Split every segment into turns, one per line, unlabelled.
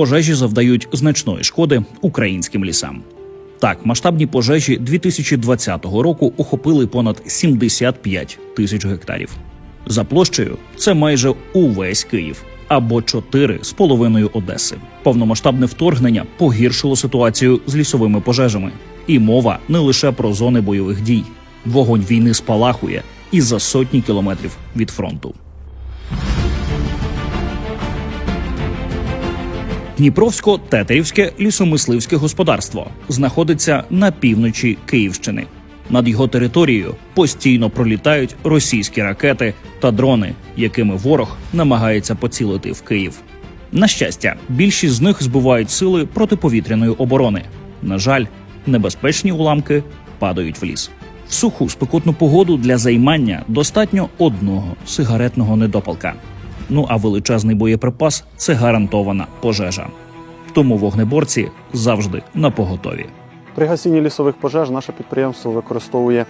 Пожежі завдають значної шкоди українським лісам. Так, масштабні пожежі 2020 року охопили понад 75 тисяч гектарів. За площею це майже увесь Київ або чотири з половиною Одеси. Повномасштабне вторгнення погіршило ситуацію з лісовими пожежами. І мова не лише про зони бойових дій. Вогонь війни спалахує і за сотні кілометрів від фронту. Дніпровсько-Тетерівське лісомисливське господарство знаходиться на півночі Київщини. Над його територією постійно пролітають російські ракети та дрони, якими ворог намагається поцілити в Київ. На щастя, більшість з них збивають сили протиповітряної оборони. На жаль, небезпечні уламки падають в ліс. В суху спекотну погоду для займання достатньо одного сигаретного недопалка. Ну а величезний боєприпас це гарантована пожежа. Тому вогнеборці завжди на поготові.
При гасінні лісових пожеж наше підприємство використовує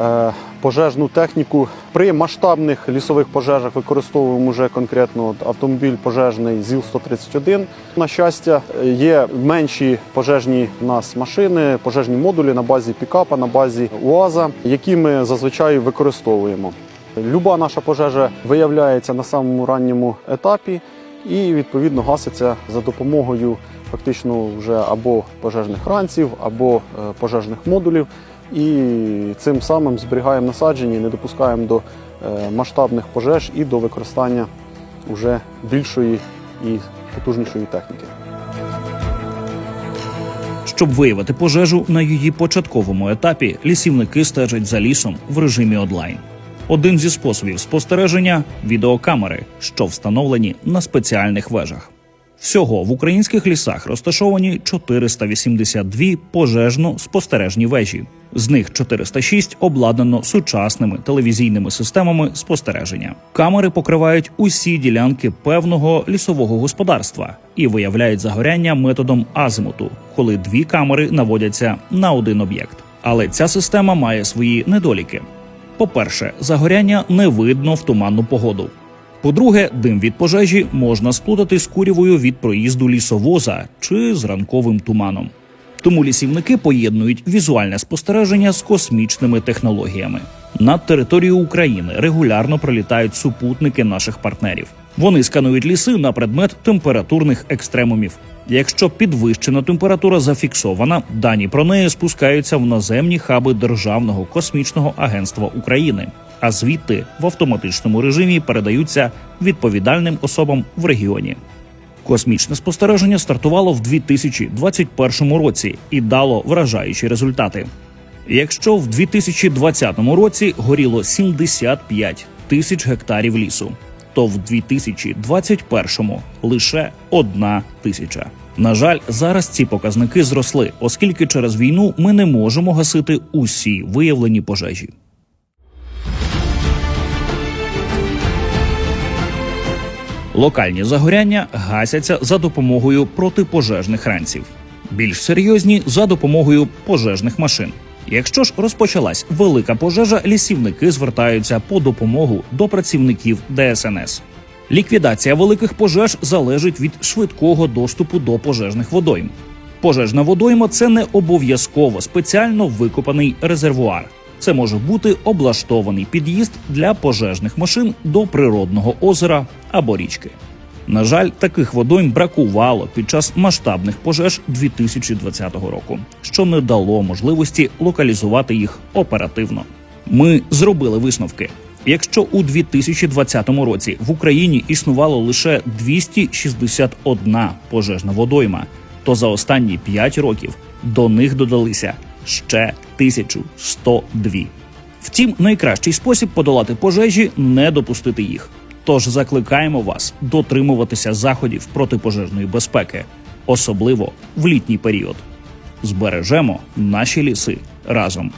е, пожежну техніку. При масштабних лісових пожежах використовуємо вже конкретно от автомобіль пожежний ЗІЛ-131. На щастя, є менші пожежні в нас машини, пожежні модулі на базі пікапа, на базі УАЗа, які ми зазвичай використовуємо. Люба наша пожежа виявляється на самому ранньому етапі і відповідно гаситься за допомогою фактично вже або пожежних ранців, або е, пожежних модулів. І цим самим зберігаємо насадження не допускаємо до е, масштабних пожеж і до використання вже більшої і потужнішої техніки.
Щоб виявити пожежу на її початковому етапі, лісівники стежать за лісом в режимі онлайн. Один зі способів спостереження відеокамери, що встановлені на спеціальних вежах. Всього в українських лісах розташовані 482 пожежно-спостережні вежі. З них 406 обладнано сучасними телевізійними системами спостереження. Камери покривають усі ділянки певного лісового господарства і виявляють загоряння методом азимуту, коли дві камери наводяться на один об'єкт. Але ця система має свої недоліки. По-перше, загоряння не видно в туманну погоду. По-друге, дим від пожежі можна сплутати з курявою від проїзду лісовоза чи з ранковим туманом. Тому лісівники поєднують візуальне спостереження з космічними технологіями. Над територією України регулярно пролітають супутники наших партнерів. Вони сканують ліси на предмет температурних екстремумів. Якщо підвищена температура зафіксована, дані про неї спускаються в наземні хаби Державного космічного агентства України, а звідти в автоматичному режимі передаються відповідальним особам в регіоні. Космічне спостереження стартувало в 2021 році і дало вражаючі результати. Якщо в 2020 році горіло 75 тисяч гектарів лісу, то в 2021 лише одна тисяча. На жаль, зараз ці показники зросли, оскільки через війну ми не можемо гасити усі виявлені пожежі. Локальні загоряння гасяться за допомогою протипожежних ранців, більш серйозні за допомогою пожежних машин. Якщо ж розпочалась велика пожежа, лісівники звертаються по допомогу до працівників ДСНС. Ліквідація великих пожеж залежить від швидкого доступу до пожежних водойм. Пожежна водойма це не обов'язково спеціально викопаний резервуар. Це може бути облаштований під'їзд для пожежних машин до природного озера або річки. На жаль, таких водойм бракувало під час масштабних пожеж 2020 року, що не дало можливості локалізувати їх оперативно. Ми зробили висновки. Якщо у 2020 році в Україні існувало лише 261 пожежна водойма, то за останні 5 років до них додалися ще 1102. Втім, найкращий спосіб подолати пожежі не допустити їх. Тож закликаємо вас дотримуватися заходів протипожежної безпеки, особливо в літній період. Збережемо наші ліси разом.